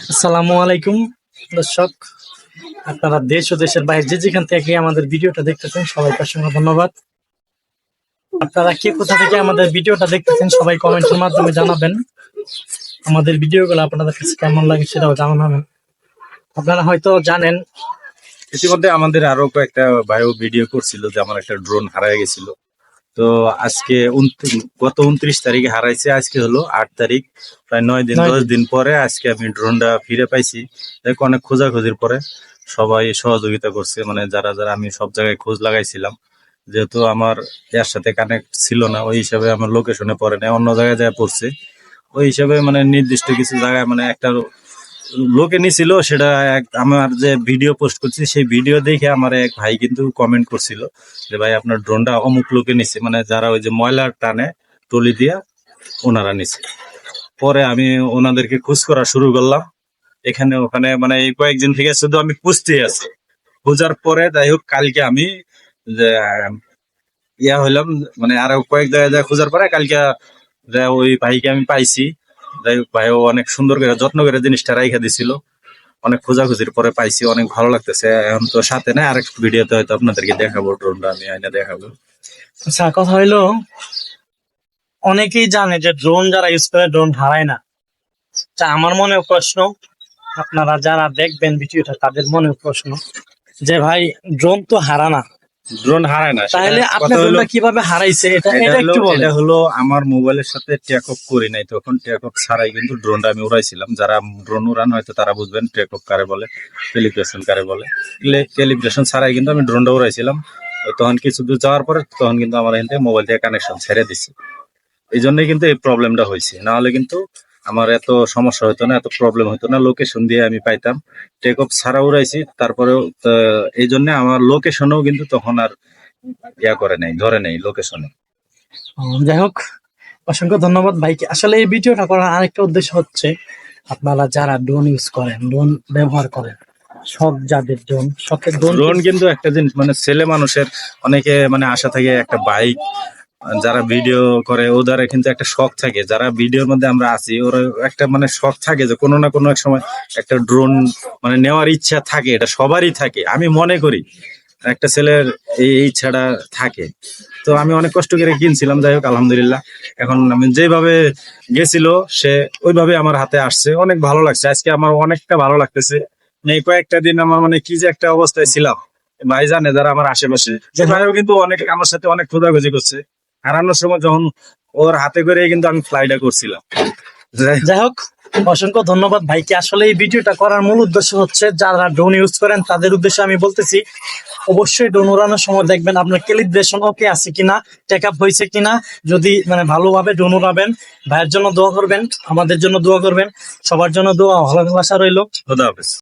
আসসালামু আলাইকুম, দর্শক। আপনারা দেশ ও দেশের বাইরে যে যেখান থেকে আমাদের ভিডিওটা দেখতেছেন, সবাইকে অসংখ্য ধন্যবাদ। আপনারা কে কোথা থেকে আমাদের ভিডিওটা দেখতেছেন, সবাই কমেন্টের মাধ্যমে জানাবেন। আমাদের ভিডিওগুলো আপনাদের কাছে কেমন লাগে সেটাও জানাবেন। আপনারা হয়তো জানেন, ইতিমধ্যে আমাদের আরও কয়েকটা বায়ো ভিডিও করছিল যে আমার একটা ড্রোন হারায় গেছিল। তো আজকে গত উনত্রিশ তারিখে হারাইছে আজকে হলো আট তারিখ। প্রায় নয় দিন দশ দিন। পরে আজকে আমি ড্রোনটা ফিরে পাইছি। দেখ অনেক খোঁজাখুঁজির পরে সবাই সহযোগিতা করছে মানে যারা যারা আমি সব জায়গায় খোঁজ লাগাইছিলাম। যেহেতু আমার এর সাথে কানেক্ট ছিল না ওই হিসাবে আমার লোকেশনে পড়ে না অন্য জায়গায় যায় পড়ছে। ওই হিসাবে মানে নির্দিষ্ট কিছু জায়গায় মানে একটা লোকে নিছিল, সেটা এক আমার যে ভিডিও পোস্ট করছি, সেই ভিডিও দেখে আমার এক ভাই কিন্তু কমেন্ট করছিল যে, ভাই, আপনার ড্রোনটা অমুক লোকে নিছে। মানে যারা ওই যে ময়লার টানে টলি দিয়া ওনারা নিছে। পরে আমি ওনাদেরকে খোঁজ করা শুরু করলাম। এখানে, ওখানে মানে এই কয়েকদিন থেকে শুধু আমি খুঁজতেই আছি। খোঁজার পরে যাই হোক, কালকে আমি যে, ইয়া হইলাম মানে আরও কয়েক জায়গায় খোঁজার পরে কালকে ওই ভাইকে আমি পাইছি। যাই হোক ভাইও অনেক সুন্দর করে, যত্ন করে জিনিসটা রাইখা দিছিল। অনেক খোঁজাখুঁজির পরে পাইছি, অনেক ভালো লাগতেছে। এখন তো সাথে না, আরেক ভিডিওতে হয়তো আপনাদেরকে দেখাবো, ড্রোনটা আমি আইনা দেখাবো। আচ্ছা কথা হইল, অনেকেই জানে যে ড্রোন যারা ইউজ করে, ড্রোন হারায় না। তা আমার মনে প্রশ্ন, আপনারা যারা দেখবেন ভিডিওটা, তাদের মনে প্রশ্ন যে ভাই, ড্রোন তো হারা না। ড্রোন হারায় না তাহলে ড্রোনটা কীভাবে হারাইছে এটা এটা একটু বলেন। এটা হলো আমার মোবাইলের সাথে অফ করি নাই তখন অফ ছাড়াই কিন্তু ড্রোনটা আমি উড়াইছিলাম। যারা ড্রোন উড়ান হয়তো তারা বুঝবেন ট্র্যাক অফ কারে বলে ক্যালিব্রেশন কারে বলে। ক্যালিব্রেশন ছাড়াই কিন্তু আমি ড্রোনটা উড়াইছিলাম। তখন কিছু দূর যাওয়ার পরে তখন কিন্তু আমার এখান থেকে মোবাইল থেকে কানেকশন ছেড়ে দিছে। এই জন্যই কিন্তু এই প্রবলেমটা হয়েছে। না হলে কিন্তু আমার এত সমস্যা হতো না এত প্রবলেম হতো না লোকেশন দিয়ে আমি পাইতাম। টেক অফ ছাড়া উড়াইছি তারপরেও এই জন্য আমার লোকেশনেও কিন্তু তখন আর ইয়া করে নাই ধরে নেই লোকেশনে যাই হোক অসংখ্য ধন্যবাদ ভাইকে। আসলে এই ভিডিওটা করার আরেকটা উদ্দেশ্য হচ্ছে আপনারা যারা ড্রোন ইউজ করেন ড্রোন ব্যবহার করেন সব যাদের ড্রোন শখের ড্রোন কিন্তু একটা জিনিস মানে ছেলে মানুষের অনেকে মানে আশা থাকে একটা বাইক যারা ভিডিও করে ওদের কিন্তু একটা শখ থাকে। যারা ভিডিওর মধ্যে আমরা আছি ওরা একটা মানে শখ থাকে যে কোনো না কোনো এক সময় একটা ড্রোন মানে নেওয়ার ইচ্ছা থাকে, এটা সবারই থাকে, আমি মনে করি। একটা ছেলের এই ইচ্ছাটা থাকে। তো আমি অনেক কষ্ট করে কিনছিলাম, যাই হোক, আলহামদুলিল্লাহ। এখন আমি যেভাবে গেছিল, সে ওইভাবে আমার হাতে আসছে। অনেক ভালো লাগছে। আজকে আমার অনেকটা ভালো লাগতেছে। এই কয়েকটা দিন আমার মানে কি যে একটা অবস্থায় ছিলাম। ভাই জানে যারা আমার আশেপাশে যে ভাইও কিন্তু অনেক আমার সাথে অনেক খোঁজাখুঁজি করছে। হারানোর সময় যখন ওর হাতে করে কিন্তু আমি ফ্লাইটা করছিলাম। যাই- হোক। অসংখ্য ধন্যবাদ ভাইকে। আসলে এই ভিডিওটা করার মূল উদ্দেশ্য হচ্ছে যারা ড্রোন ইউজ করেন তাদের উদ্দেশ্যে আমি বলতেছি অবশ্যই ড্রোন উড়ানোর সময় দেখবেন আপনার ক্যালিব্রেশন ওকে আছে কিনা টেক আপ হয়েছে কিনা। যদি মানে ভালোভাবে ড্রোন উড়াবেন ভাইয়ের জন্য দোয়া করবেন আমাদের জন্য দোয়া করবেন। সবার জন্য দোয়া ভালোবাসা রইল। খোদা হাফেজ।